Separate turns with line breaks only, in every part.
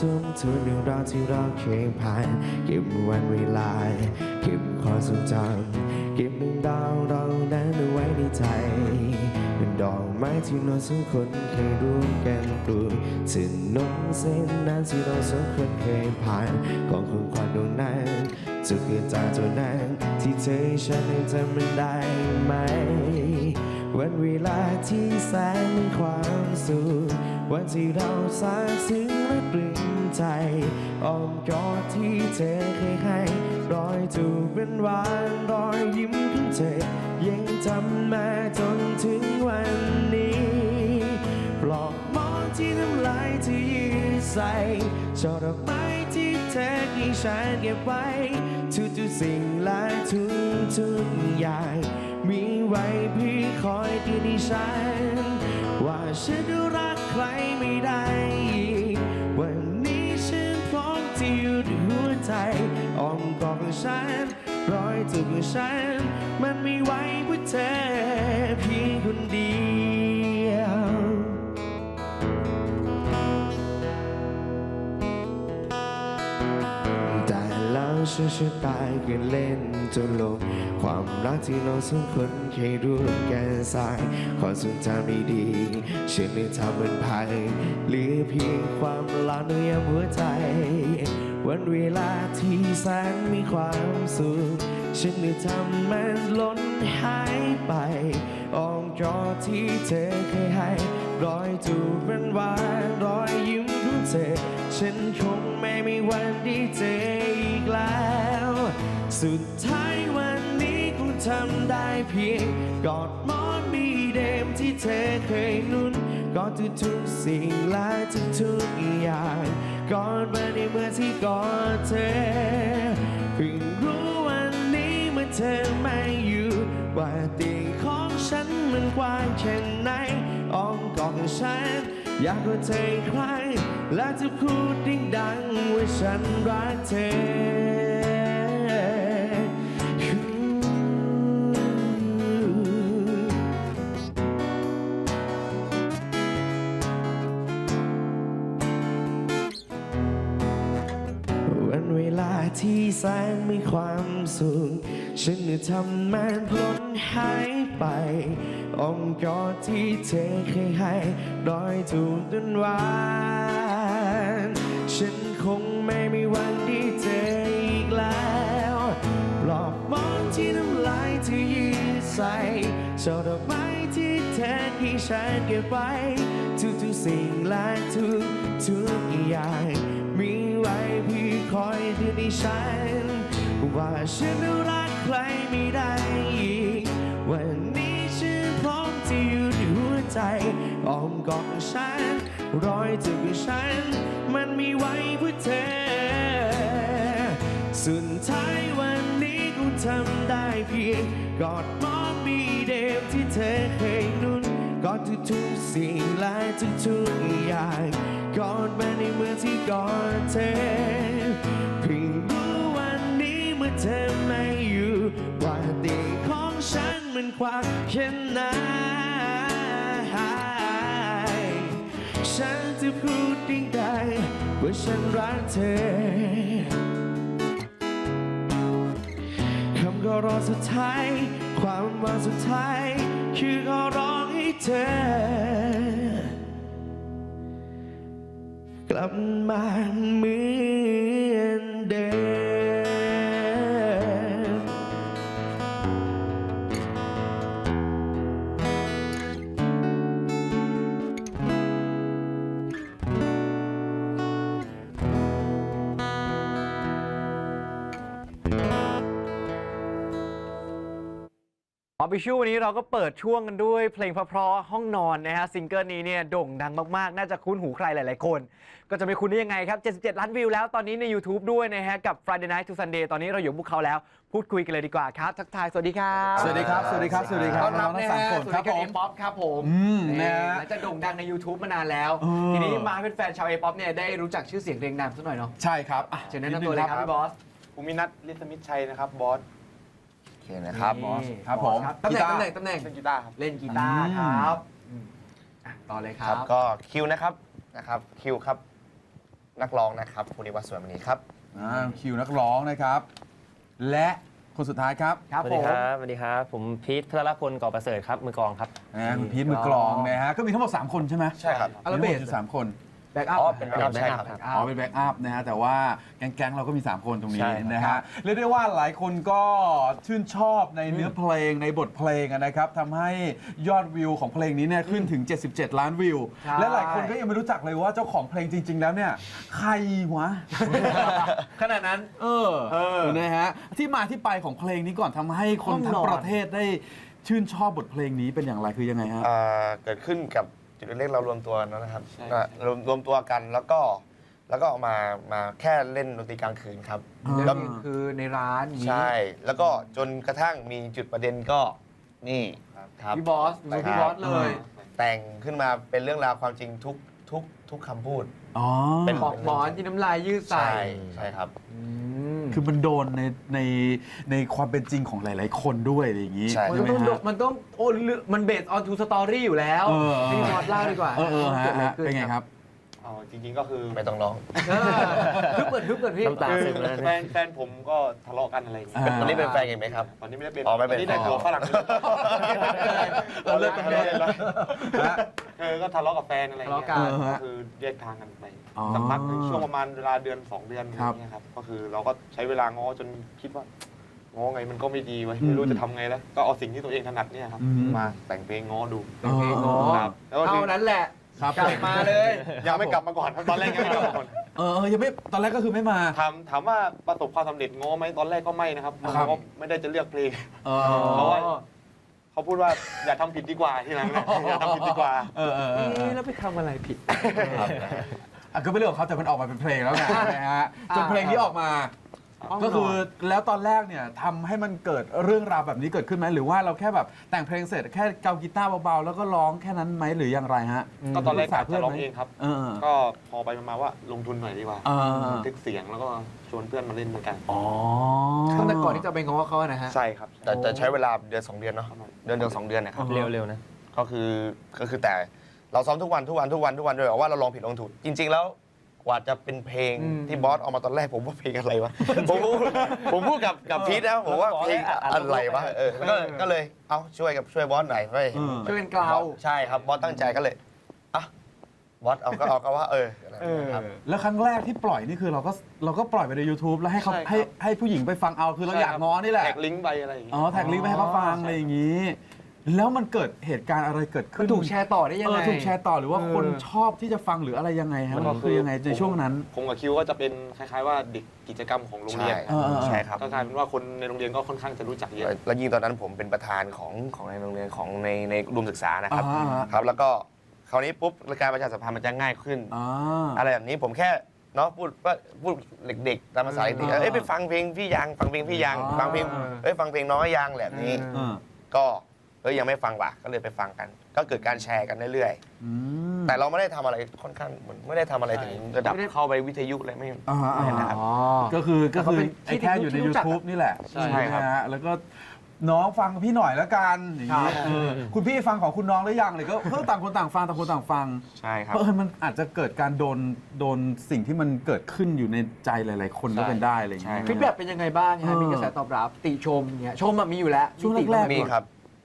ทบทวนเรื่องราวที่เราเคยผ่าน เก็บวันเวลา เก็บความทรงจำเก็บเรื่องราวเรานั้นเอาไว้ในใจ เป็นดอกไม้ที่เราสองคนเคยร่วมกันปลูกถนนเส้นนั้นที่เราสองคนเคยผ่านของของขวัญดวงนั้นจะเกิดจากตัวนั้นที่เธอฉันยังจำมันได้ไหม วันเวลาที่แสนความสุข วันที่เราสางสิ่งและปลื้มใจอ้อมกอดที่เธอเคยให้รอยจูบเป็นหวานรอยยิ้มของเธอยังจำมาจนถึงวันนี้ปลอกหมอนที่น้ำลายที่ยืดใส่ช่อดอกไม้ที่เธอให้ฉันเก็บไว้ ทุกๆสิ่งและทุกๆอย่าง มีไว้เพี่คอยเตือนให้ฉัน ว่าฉันรัก ใครไม่ได้อีกวันนี้ฉันพร้อมที่อยู่ด้วยหัวใจอ้อมกอดของฉันรอยจูบของฉันมันมีไว้เพื่อเธอ แล้วฉันจะตายกันเล่นจนลงความรักที่เราสองคนเคยร่วมกันสร้างความทรงจำดีๆฉันได้ทำมันพังเหลือเพียงความลังในยามหัวใจ วันเวลาที่แสนมีความสุขฉันได้ทำมันล้นหายไปอ้อมกอดที่เธอเคยให้รอยจูบเป็นหวานรอยยิ้ม เธอ ฉันคงไม่มีวันได้เจออีกแล้ว สุดท้ายวันนี้คงทำได้เพียง กอดมอนมีเดิมที่เธอเคยนุ่นกอดทุกๆสิ่งและทุกๆอย่างกอดมาในเมื่อที่กอดเธอเพิ่งรู้วันนี้เมื่อเธอไม่อยู่ ว่าเตียงของฉันมันกว้างแค่ไหนอ้อมกอดฉันอยากกอดเธออีกคร และจะพูดดังว่าฉันรักเธอวันเวลาที่แสนมีความสุขฉันจะทำมันพล้นหายไปอ้อมกอดที่เธอเคยให้รอยจูบต้นหว ช่อดอกไม้ที่เธอให้ฉันเก็บไว้ ทุกๆสิ่งและทุกทุกอย่างมีไว้เพี่อคอยเตือนให้ฉัน ว่าฉันรักใครไม่ได้อีก วันนี้ฉันพร้อมที่อยู่ในหัวใจอ้อมกอดฉัน รอยจูบฉัน มันมีไว้เพื่อเธอ สุดท้ายวัน ทำได้เพียงกอดมอนมีเดิมที่เธอเคยนุ่นกอดทุกๆสิ่งและทุกๆอย่างกอดมาในเมื่อที่กอดเธอเพิ่งรู้วันนี้เมื่อเธอไม่อยู่ว่าเตียงของฉันมันกว้างแค่ไหนฉันจะพูดดังๆว่าฉันรักเธอ คำขอร้อสุดท้าย ความหวังสุดท้าย คือก็ร้องให้เธอ กลับมาเหมือน
ออฟฟิชูวันนี้เราก็เปิดช่วงกันด้วยเพลงเพราะๆห้องนอนนะฮะซิงเกิลนี้เนี่ยโด่งดังมากๆ น่าจะคุ้นหูใครหลายๆคน ก็จะไม่คุ้นได้ยังไงครับ 77 ล้านวิวแล้วตอนนี้ใน YouTube ด้วยนะฮะ กับ Friday Night to Sunday ตอนนี้เราอยู่กับพวกเขาแล้ว พูดคุยกันเลยดีกว่าครับ ทักทาย สวัสดีครับ
สวัสดีครับ สวัสดีครับ สวัสดีครับ
ต้อนรับ
น้องๆทั้
นะ
งสาม
ฮะ
คน
สู่
ครั
รา
บ
ยการ
ผ
เอ
ม
ป๊อปครับผม
อืมนะฮะ
หลังจากโด่งดังใน YouTube มานานแล้ว
เออ
ทีนี้มาให้แฟนๆชาวเอป๊อปเนี่ยได้รู้จักชื่อเสียงเรียงนามสักหน่อยเนาะ
ใช่ครับอะ
เชิญแนะนำตัวเลยครับพี่บอส
ภูมินัทลิศมิตรชัยนะครับบอส
โอ เคนะครับบอสครับผม
ตำแหน่ง
กีตา
ตำ
ร์
แหน่งตำแหน่ง
เล่นกีตาร์ครับ
เล่นกีตาร์ครับอืมอะต่อเลยค
ค
รั
รับบ ก็คิวนะครับนะครับคิวครับ นักร้องนะครับคุณนิวัฒน์สวนมณีครับ
อ่าคิวนักร้องนะครับ และคนสุดท้ายครับ
ครับ
สวัส
ผ
ดี
ม
ครับสวัสดีครับ ผมพีทพลพลก่อประเสริฐครับ มือกลองครับ
อ่าคุณพีทมือกลองนะฮะก็มีทั้งหมด3คนใช่ไหม
ใช่ครับ
มีทั้งหมดอยู่สามคน
แบ็กอัพ
อ๋อเป็น
เป็น
ใช่ครับ
backup
อ๋อเป็นแบ็กอัพนะฮะแต่ว่าแก๊งๆเราก็มี 3 คนตรงนี้
ใช่ครับ
นะฮะเรียกได้ว่าหลายคนก็ชื่นชอบในเนื้อเพลงในบทเพลงอะนะครับทำให้ยอดวิวของเพลงนี้เนี่ยขึ้นถึง 77 ล้านวิว
ใช่
และหลายคนก็ยังไม่รู้จักเลยว่าเจ้าของเพลงจริง ๆ แล้วเนี่ยใครวะ
ขนาดนั้น
เออ
เออ
นะฮะที่มาที่ไปของเพลงนี้ก่อนทำให้คนทั้ง
ห้องนอน
ประเทศได้ชื่นชอบบทเพลงนี้เป็นอย่างไรคือยังไงฮะ
อ่าเกิดขึ้นกับ จุดเล็กๆเรารวมตัวนะครับ
ใช่
อ่ารวมรวมตัวกันแล้วก็แล้วก็ออกมามาแค่เล่นดนตรีกลางคืนครับ
อ่า
แล้ว
คือในร้านนี้
ใช่แล้วก็จนกระทั่งมีจุดประเด็นก็นี่ครับ
พี่บอสหรือพี่บอสเลย
แต่งขึ้นมาเป็นเรื่องราวความจริงทุกทุกทุกคำพูด
อ๋อ
เป็น
ปอกหมอนที่น้ำลายยืดใส่
ใช่ใช่ครับ
อืม
คือมันโดนในในในความเป็นจริงของหลาย ๆ คนด้วยอะไรอย่างนี้
ใช่
มัน
ไหม
ต้อง
ฮะ
มันต้องโอ้เรื่องมันเบสออนทูสตอรี่อยู่แล้ว
เออ
ให้พี่บอสเล่าดีกว่า
เออเออฮะ
กิดอะไร
ฮะ
ขึ้
เป็นไงครับ
อ๋อจริงๆก็คือ
ไม่ต้องร้อง
เออฮึบเปิดฮึบเปิดพี่
น้ำตา
คือ
ซึมแล้ว
แฟ
เนี่ย
นแฟนผมก็ทะเลาะกันอะไรอย่างเงี้ย
อ่า
ตอนนี้เป็นแฟนกันไหมครับ
ตอนนี้ไม่ได้เป็น
อ๋อไม่เป็น
ตอนนี้ได้ตัวฝรั่ง
เราเลิกกัน
เล
เลย
ยคือก็ทะเลาะกับแฟนอะไรอย่างเงี้ย
ทะเลาะกัน
ก็คือแยกทางกันไป
อ๋อ
สักพักหนึ่งช่วงประมาณเวลาเดือนสองเดือนอะไรอย่างเงี้ยครับ ก็คือเราก็ใช้เวลาง้อจนคิดว่าง้อไงมันก็ไม่ดีเว้ยไม่รู้จะทำไงแล้ว ก็เอาสิ่งที่ตัวเองถนัดเนี่ยครับ
อืม
มาแต่งเพลงง้อดู
แต่งเพลงง้อ
ครับแล้วก็
เท่านั้นแหละ
ครับ
กลับมาเลย
ยังไม่กลับมาก่อนครับตอนแรกยังไม่กลับมาก่อน
เออเออยังไม่ตอนแรกก็คือไม่มา
ถามถามว่าประสบความสำเร็จง้อไหมตอนแรกก็ไม่นะครับ
ครับ
เขาไม่ได้จะเลือกเพลง
เออ
เพราะว่า เขาพูดว่าอย่าทำผิดดีกว่าที่หลังนะอย่าทำผิดดีกว่า
เออเออเออเอ
เอ๊ะ
อ
แล้วไปทำอะไรผิด
อะก็ไม่เรื่องของเขาแต่มันออกมาเป็นเพลงแล้วไงนะฮะจนเพลงนี้ออกมา
ห้อง
ก็คือน
อน
แล้วตอนแรกเนี่ยทำให้มันเกิดเรื่องราวแบบนี้เกิดขึ้นไหมหรือว่าเราแค่แบบแต่งเพลงเสร็จแค่เกากีตาร์เบาๆแล้วก็ร้องแค่นั้นไหมหรืออย่างไรฮะ
ก็ตอนแรก
ปรึษ
กะจะร้องเองครับ
เออ
ก็พอไปมาว่าลงทุนหน่อยดีกว่า
เออ
บันทึกเสียงแล้วก็ชวนเพื่อนมาเล่นด้วยกัน
อ๋อ
ตั้งแต่ก่อนที่จะไปง้อเขาอะนะฮะ
ใช่ครับ
แต่แต่ใช้เวลาเดือนสองเดือนเนาะเดือนเดือนสองเดือนนะครับ
เร็วๆนะ
ก็คือก็คือแต่ เราซ้อมทุกวันทุกวันทุกวันทุกวันด้วยว่าเราลองผิดลองถูกจริง ๆ แล้วกว่าจะเป็นเพลง
อืม
ที่บอสเอามาตอนแรกผมว่าเพลงอะไรวะ ผมพูดผมพูดกับกับพีทนะผมว่าเพลงอะไรวะเออแล้วก็ก็เลยเอาช่วยกับช่วยบอสหน่อยช่วย
เออ
ช่วยกันกล่าว
ใช่ครับบอสตั้งใจก็เลยอะบอสเอาก็เอาก็ว่าเอออะไร
เออ
ครับ
แล้วครั้งแรกที่ปล่อยนี่คือเราก็เราก็ปล่อยไปใน YouTube แล้วให้เขา
ใช่ครับ
ให้ให้ผู้หญิงไปฟังเอาคือเราอยากง้อนี่แหละ
แท็กลิงก์ไปอะไรอย่างเงี้ย
อ๋อแท็กลิงก์ไปให้เขาฟังอะไรอย่างนี้ แล้วมันเกิดเหตุการณ์อะไรเกิด
มั
ขึ้
น
น
ถูกแชร์ต่อได้ยัง
เอ
ไง
อถูกแชร์ต่อหรือว่า
เออ
คนชอบที่จะฟังหรืออะไรยังไงฮะ
มันก็
มันคือยังไงในช่วงนั้น
ผมกับคิวก็จะเป็นคล้ายๆว่าเด็กกิจกรรมของโรงเรียน
เออเออ
ใช่ครับ
ก็กลายเป็นว่าคนในโรงเรียนก็ค่อนข้างจะรู้จักเยอะ
แล้วยิ่งตอนนั้นผมเป็นประธานของของในโรงเรียนของในในรวมศึกษานะครับ
อ่าฮะ
ครับ แล้วก็คราวนี้ปุ๊บการประชาสัมพันธ์มันจะง่ายขึ้น
อ่า
อะไรแบบนี้ผมแค่เนาะพูดว่าพูดเด็กๆตามภาษาเด็กๆ
เออ
เอ้ยไปฟังเพลงพี่ยังฟังเพลงพี่ยัง
อ๋อ
ฟังเพลงเอ้ยฟังเพลงน้อยยังแบบนี้
เออ
เออ
ก็ เอ้ยยังไม่ฟังว่ะก็เลยไปฟังกัน ก็เกิดการแชร์กันเรื่อย
อืม
ๆแต่เราไม่ได้ทำอะไรค่อนข้างเหมือนไม่ได้ทำอะไรถึงระดับ
ไม่ได้
เข้าไปวิทยุอะไรไม่
อ่าฮะอ่า
ไม่
ฮะ
นะครับ
อ๋อ
ก็คือก็คือ
แต่เขาเป็น
ไอ้แค่อยู่ใน
ที่รู้จัก
YouTube นี่แหละ
ใช่
ไหม
ครับ
ฮะแล้วก็น้องฟังพี่หน่อยแล้วกันอย่างนี้
ครับ
เออคุณพี่ฟังของคุณน้องหรือยังเลยก็เพิ่งต่างคนต่างฟังต่างคนต่างฟัง
ใช่ครับ
เพราะเออมันอาจจะเกิดการโดนโดนสิ่งที่มันเกิดขึ้นอยู่ในใจหลาย ๆ คนก็เป็นได้อะไรอย่างเงี้ย
ใช่
ฟีดแบ็กเป็นยังไงบ้าง
เอ
ฮะ
อ
มีกระแสตอบรับติชมเนี่ยชมอะมีอยู่แล้ว
ช่วง
ติ
แรก
บ้างไห
มีครับ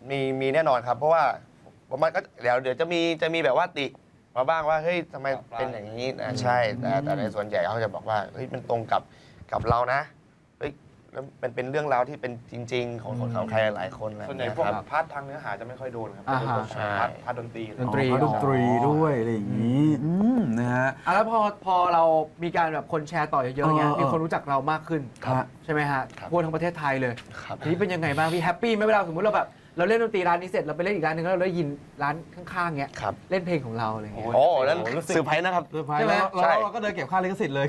มีมีแน่นอนครับ เพราะว่ามันก็เดี๋ยวเดี๋ยวจะมีจะมีแบบว่าติมาบ้างว่าเฮ้ยทำไมเป็นอย่างนี้นะใช่แต่แต่ในส่วนใหญ่เขาจะบอกว่าเฮ้ยมันตรงกับกับเรานะเฮ้ยแล้วมันเป็นเรื่องราวที่เป็นจริง ๆ ของของของใครหลายๆคนอะไร
ส่วนใหญ่
เงี้ย
พวก
ครับ
พาร์ททางเนื้อหาจะไม่ค่อยโดนครับ
อ่าฮะ
เป็นพวกพาร์ทพาร์ทดนตรี
ดนตรี
อ๋อดนตรีด้วยอะไรอย่างนี้อืมนะฮะ
อะแล้วพอพอเรามีการแบบคนแชร์ต่อเยอะๆเงี้ย
เออเออ
มีคนรู้จักเรามากขึ้น
ครับ
ใช่ไหมฮะ
ครับ
ทั่วทั้งประเทศไทยเลย
ครับ
ทีนี้เป็นยังไงบ้างพี่แฮปปี้ไหมเวลาสมมติเราแบบ เราเล่นดนตรีร้านนี้เสร็จเราไปเล่นอีกร้านหนึงแล้วเราได้ยินร้านข้างๆเงี้ย
ครับ
เล่นเพลงของเราอะไรเงี้ย
โอ้นั้นเซอร์ไพรส์นะครับ
เซอร์ไพรส์
ใช่ไหม
แล้ว
ใช่
เราเราก็เดินเก็บค่าลิขสิทธิ์เลย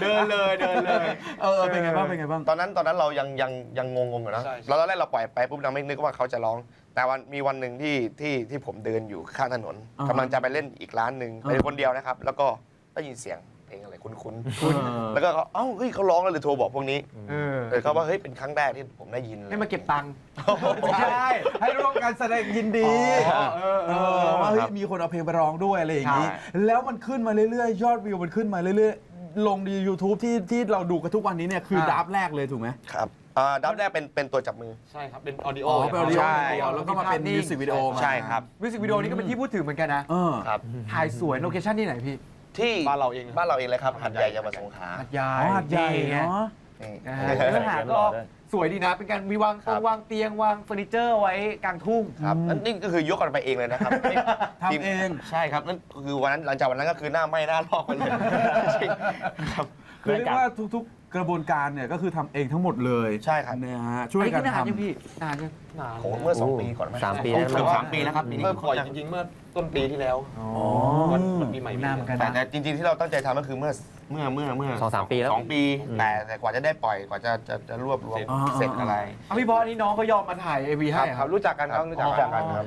เดินเลยเดินเลย
เออเออเป็นไงบ้างเป็นไงบ้าง
ตอนนั้นตอนนั้นเรายังยังยังงงๆอยู่นะ
ใช่
เราตอนแรกเราปล่อยไปปุ๊บเราไม่นึกว่าเขาจะร้อง แต่วันมีวันหนึ่งที่ที่ที่ผมเดินอยู่ข้างถนน
อ่าฮะ
กำลังจะไปเล่นอีกร้านหนึ่ง
อ่า
เป็นคนเดียวนะครับ แล้วก็ได้ยินเสียงเพ ลงอะไรคุ้น
เออ
ๆแล้วก็เอ้าเฮ้ยเขาร้องแล้วเลยโทรบอกพวกนี้
เออ
เลยเขาว่าเฮ้ยเป็นครั้งแรกที่ผมได้ยินเลย
ให้มาเก็บตังค์
ไม่ใช่ให้ร่วมกันแสดงยินดี
อ๋อเออเอ
เอ
อ
อว่าเฮ้ย
ครับ
มีคนเอาเพลงไปร้องด้วยอะไรอย่างนี้
ใช่
แล้วมันขึ้นมาเรื่อยๆ ยอดวิวมันขึ้นมาเรื่อยๆ ลงใน YouTube ที่ที่เราดูกันทุกวันนี้เนี่ยคือ
ครับ
ดับแรกเลยถูกไหม
ครับอ่าดับแรกเป็นเป็นตัวจับมือ
ใช่ครับ เป็นออดิโอ
อ๋อเป็นออดิโอ
ใช่
แล้วก็มาเป็นมิวสิกวิดีโอมา
ใช่ครับ
มิวสิกวิดีโอนี้ก็เป็นที่พูดถึงเหมือนกันนะ
เออ
ครับ
ถ่ายสวยโลเคชั่นที่ไหนพี่
ที่
บ้านเราเอง
บ้านเราเองเลยครับหัดใหญ่ยามาสงขลา
หัดใหญ่
อ๋อหาดใหญ่
ไง
เนาะ
นี่
นะฮะเนื้อหาก็สวยดีนะ เป็นการมีวาง
ครับ
วางเตียงวางเฟอร์นิเจอร์ไว้กลางทุ่ง
ครับนั่นนี่ก็คือยกกันไปเองเลยนะครับ
ทำเอง
ใช่ครับนั่นคือวันนั้นหลังจากวันนั้นก็คือหน้าไหม้หน้าลอกไปเลยจริงครับ
คือเรียกว่าทุกๆ กระบวนการเนี่ยก็คือทำเองทั้งหมดเลย
ใช่ครับ
นะฮะช่วย
อันนี้
กั
ก็
น
นาน
ทำ
ยังพี่นานยัง
นาน
โหเมื่อสองปีก่อนไหม
สามปี
โอ้
แล้ว
เกือบสามปีแล้วครับปีนี้
เมื่อปล่อยจริงๆ เมื่อต้นปีที่แล้ว
อ๋อ
วันวันปีใหม่
นานเหมือนกัน
แต่
นะ
แต่จริงๆที่เราตั้งใจทำก็คือเมื่อเมื่อเมื่อเมื่อ
สองสามปีแล้ว
สองปีแต่แต่กว่าจะได้ปล่อยกว่าจะจะจะรวบรวม
อ่า
เสร็จอะไร
เอาพี่บอสอันนี้น้องเขายอมมาถ่ายเอวี
ค
ให้
รับ
อะ
ครับ รู้จักกันครับรู้จักกันครับ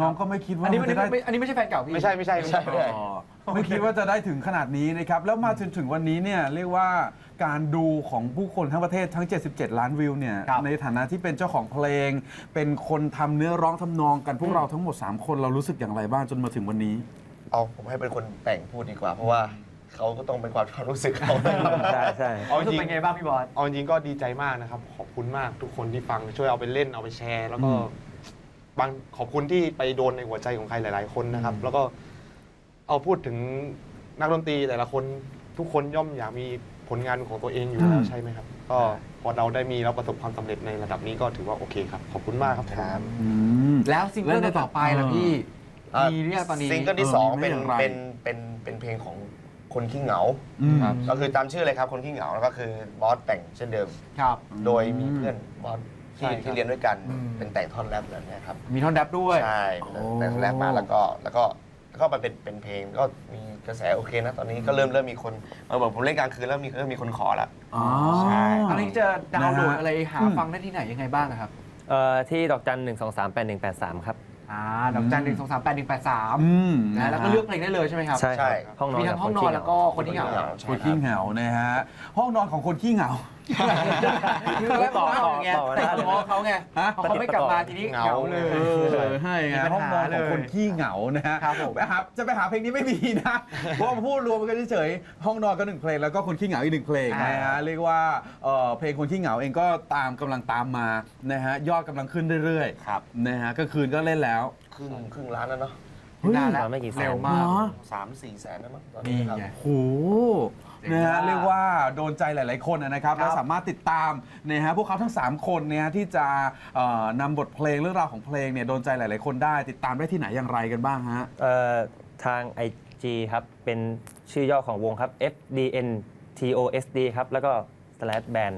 น้องก็ไม่คิดว่า
อันนี้มัน
จะได้
ไม่อันนี้ไม่ใช่แฟนเก่าพี่
ไม่ใช่ไม่ใช่ไม่ใช่
อ๋อ ไม่คิดว่าจะได้ถึงขนาดนี้นะครับ แล้วมาจนถึงวันนี้เนี่ยเรียกว่าการดูของผู้คนทั้งประเทศทั้ง 77 ล้านวิวเนี่ย
ครับ
ในฐานะที่เป็นเจ้าของเพลง เป็นคนทำเนื้อร้องทำนองกันพวกเราทั้งหมด 3 คนเรารู้สึกอย่างไรบ้างจนมาถึงวันนี้
เอาผมให้เป็นคนแต่งพูดดีกว่า เพราะว่าเขาก็ต้องเป็นความรู้สึกเขา
ใช่ใช่
เอา
รู้
จ
สึก
ริง
เป็นไงบ้างพี่บอส
เอาจริงก็ดีใจมากนะครับ ขอบคุณมากทุกคนที่ฟังช่วยเอาไปเล่นเอาไปแชร์ แล้วก็
อืม
บางขอบคุณที่ไปโดนในหัวใจของใครหลาย ๆ คนนะครับ แล้วก็ เอาพูดถึงนักดนตรีแต่ละคนทุกคนย่อมอยากมีผลงานของตัวเองอยู่แล้วใช่ไหมครับ ก็พอเราได้มีแล้วประสบความสำเร็จในระดับนี้ก็ถือว่าโอเคครับ ขอบคุณมากครับ
ครับ
อืม
แล้วซิงเกิล
แล้วใน
ต่อไปล่ะพี่
อะ
มีเรียกตอนนี้
ซิงเกิลที่สอง
เออมีไหม
เป็น
อย่างไร
เป็นเป็นเป็นเพลงของคนขี้เหงา
อืม
ก็คือตามชื่อเลยครับคนขี้เหงาแล้วก็คือบอสแต่งเช่นเดิม
ครับ
โดยมีเพื่อนบอสที่
ใช่ครับ
ที่เรียนด้วยกัน
อืม
เป็นแต่งท่อนแรปแบบเนี้ยครับ
มีท่อนแรปด้วย
ใช่
โอ้
แต่แรกมาแล้วก็แล้วก็ แล้วก็มาเป็นเป็นเพลงก็มีกระแสโอเคนะตอนนี้ก็เริ่มเริ่มมีคนมาบอกผมเล่นกลางคืนแล้วมีเริ่มมีคนขอแล้ว
อ๋อ
ใช่
ตอนนี้จะดาวน์โหลด
นะฮะ
อะไรหา
อืม
ฟังได้ที่ไหนยังไงบ้างอะครับ
เอ่อที่ดอกจันหนึ่งสองสามแปดหนึ่งแปดสามครับ
อ่าดอกจันหนึ่งสองสามแปดหนึ่งแปดสาม
อืม
นะแล้วก็เลือกเพลงได้เลยใช่ไหมครับ
ใช่
ใช่
ครับ ห้องนอน
มีทั้งห้องนอนแล้วก็คนที่เหงา
ใช่
คน
ครั
ขี้
บ
เหงานะฮะ ห้องนอนของคนขี้เหงา
คือแล้วต่อต่อไง
ต่อ
แต่
ได้เลย
ง้อเขาไง
ฮะ
พอเขาไม่กลับมาทีนี้เหงาเลย
เออให้ไง
มีปัญหา
ห้องนอนของคน
เลย
ขี้เหงานะฮะ
ครับผม
ไปหาจะไปหาเพลงนี้ไม่มีนะเพราะว่าพูดรวมกันเฉยๆห้องนอนก็หนึ่งเพลงแล้วก็คนขี้เหงาอีกหนึ่งเพลงนะฮะเรียกว่าเอ่อเพลงคนขี้เหงาเองก็ตามกำลังตามมานะฮะยอดกำลังขึ้นเรื่อย
ครับ
ๆนะฮะก็คืนก็เล่นแล้ว
ครึ่งครึ่งล้านแล้วเนาะ
เฮ้ย
นานแล้ว
ไม่กี่แสน
เร็วมาก
เหรอ
สามสี่แสนแล้วมั้งตอน
นี่
นี้ครับ
ไง
โหนะฮะเรียกว่าโดนใจหลาย ๆ คนนะครับ
ครับ
และสามารถติดตามนะฮะพวกเขาทั้ง 3 คนเนี่ยที่จะเอ่อนำบทเพลงเรื่องราวของเพลงเนี่ยโดนใจหลาย ๆ คนได้ ติดตามได้ที่ไหนอย่างไรกันบ้างฮะ
เอ่อทาง IG ครับ เป็นชื่อย่อของวงครับ FDN TOSD ครับ แล้วก็ slash band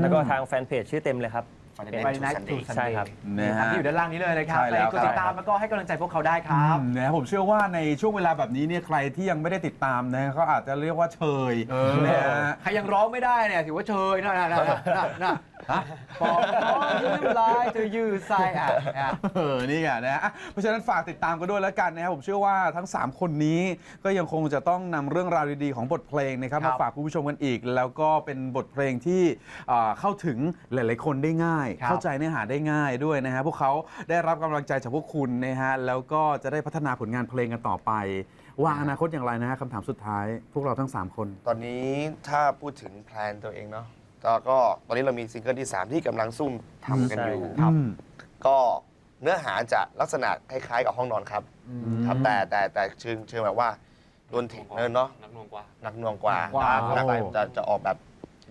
แล้วก็ทางแฟนเพจชื่อเต็มเลยครับ
Friday
ไป
Night to
นัด
Sunday
ทู
ใช่ครับ
นะฮะ
ที่อยู่ด้านล่างนี้เลยนะครับ
ใช่
ไป
แล้ว
กดติดตามแล้วก็ให้กำลังใจพวกเขาได้ครับ
อืมนะผมเชื่อว่าในช่วงเวลาแบบนี้เนี่ยใครที่ยังไม่ได้ติดตามนะเขาอาจจะเรียกว่าเชย
เออ
นะฮะ
ใครยังร้องไม่ได้เนี่ยถือว่าเชยนะนะนะนะนะฮะบอกน้องยืมลายเธอยืดใส่อะอะ
เออ นี่ไงนะฮะอะเพราะฉะนั้นฝากติดตามกันด้วยแล้วกันนะครับผมเชื่อว่าทั้ง 3 คนนี้ก็ยังคงจะต้องนำเรื่องราวดีๆ ของบทเพลงนะครับ
ครับ
มาฝากคุณผู้ชมกันอีก แล้วก็เป็นบทเพลงที่อ่าเข้าถึงหลายๆคนได้ง่าย
ครับ
เข้าใจเนื้อหาได้ง่ายด้วยนะฮะพวกเขาได้รับกำลังใจจากพวกคุณนะฮะแล้วก็จะได้พัฒนาผลงานเพลงกันต่อไปวางอนาคตอย่างไรนะฮะคำถามสุดท้าย พวกเราทั้ง 3 คน
ตอนนี้ถ้าพูดถึงแพลนตัวเองเนาะก็ก็ตอนนี้เรามีซิงเกิลที่ 3 ที่กำลังซุ่มทำกันอยู่
ใช่ครับ
อืม
ก็เนื้อหาจะลักษณะคล้ายๆกับห้องนอนครับครับแต่แต่แต่เชิงเชิงแบบว่าโดนเทคเนินเนาะ
นักหน่วงกว่า
หนักหน่วงกว่า
กว่า
หนักไปจะจะออกแบบ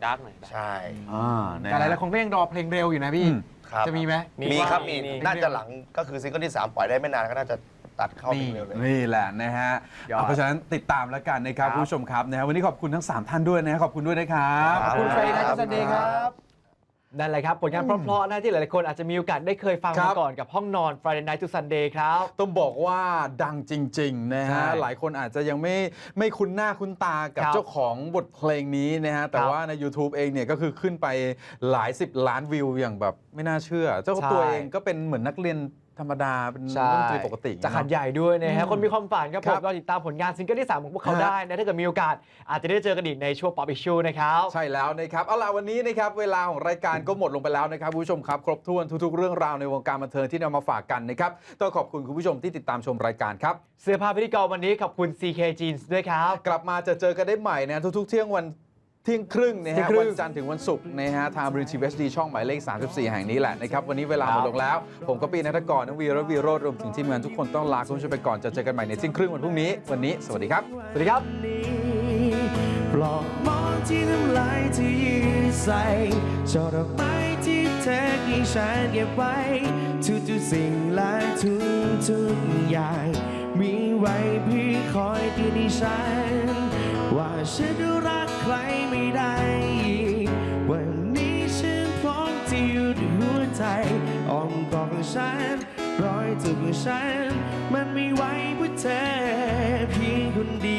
ดาร์กหน่อย
ใช่
อ่านะ
แต่ห
ฮะ
ลายๆคนก็ยังรอเพลงเร็วอยู่นะพี่
อืม
ครับ
จะมีไหม
มี
มีครับ
มี
มี
มี
น่าจะหลังก็คือซิงเกิลที่ 3 ปล่อยได้ไม่นานก็น่าจะตัดเข้าเพลงเร็วเลย
นี่แหละนะฮะ
ยอด
เพราะฉะนั้นติดตามแล้วกันนะครับ
ครับ
คุณผู้ชมครับนะฮะวันนี้ขอบคุณทั้ง 3 ท่านด้วยนะฮะขอบคุณด้วยนะครับ
ค
ข
รั
อบคุณเฟรย์นะ
ครั
จั
บ
สเดย์ครับ นั่นแหละครับ ผลงานเพราะๆนะที่หลายๆคนอาจจะมีโอกาสได้เคยฟัง
ครั
มา
บ
ก่อนกับห้องนอน Friday Night to Sunday ครับ
ต้องบอกว่าดังจริง ๆ นะ
ใช่
ฮะหลายคนอาจจะยังไม่ไม่คุ้นหน้าคุ้นตากับ
ครับ
เจ้าของบทเพลงนี้นะฮะ แต่
ครับ
ว่าใน YouTube เองเนี่ยก็คือขึ้นไปหลายสิบล้านวิวอย่างแบบไม่น่าเชื่อ เจ้า
ใช่
ตัวเองก็เป็นเหมือนนักเรียน ธรรมดาเป็น
ใช่
ดนตรีปกติ
จะขัดใหญ่ด้วยนะฮะ
อืม
คนมีความฝันครับ
ค
ผ
รั
ม
บ
เราติดตามผลงานซิงเกิลที่ 3 ของพวกเขา
ฮะ
ได้นะ ถ้าเกิดมีโอกาส อาจจะได้เจอกันอีกในช่วงป๊อปอิชชูนะครับ
ใช่แล้วนะครับเอาล่ะวันนี้นะครับเวลาของรายการก็หมดลงไปแล้วนะครับคุณผู้ชมครับ ครบถ้วนทุกๆเรื่องราวในวงการบันเทิงที่นำมาฝากกันนะครับต้องขอบคุณคุณผู้ชมที่ติดตามชมรายการครับ
เสื้อผ้าพิธีกรวันนี้ขอบคุณ CK Jeans ด้วยครับ
กลับมาจะเจอกันได้ใหม่นะทุกๆ เที่ยงวันเที่ยงครึ่งนะ
เที่ย
ฮะ
งครึ่
วั
ง
นจันทร์ถึงวันศุกร์นะฮะทางบริษัทเวสดีช่องหมายเลข 34 แห่งนี้แหละนะครับ วันนี้เวลาหมดลงแล้ว ผมก็ปีนัทกรนวีรวีโรธรวมถึงทีมงานทุกคนต้องลาคุณผู้ชมไปก่อนจะเจอกันใหม่ในเที่ยงครึ่งวันพรุ่งนี้วันนี้สวัสดีครับ
สวัสดีครับ
ปลอกหมอนที่น้ำลายที่ยืดใส่ช่อดอกไม้ที่เธอให้ฉันเก็บไว้ ทุกๆสิ่งและทุกๆอย่าง มีไว้เพื่อคอยเตือนให้ฉัน ว่าฉันรัก ครไม่ได้อีกวันนี้ฉันพร้อมที่อยู่ด้วยหัวใจอ้อมกอดของฉันรอยจูบของฉัน มันไม่ไหวเพื่อเธอเพียงคนเดียว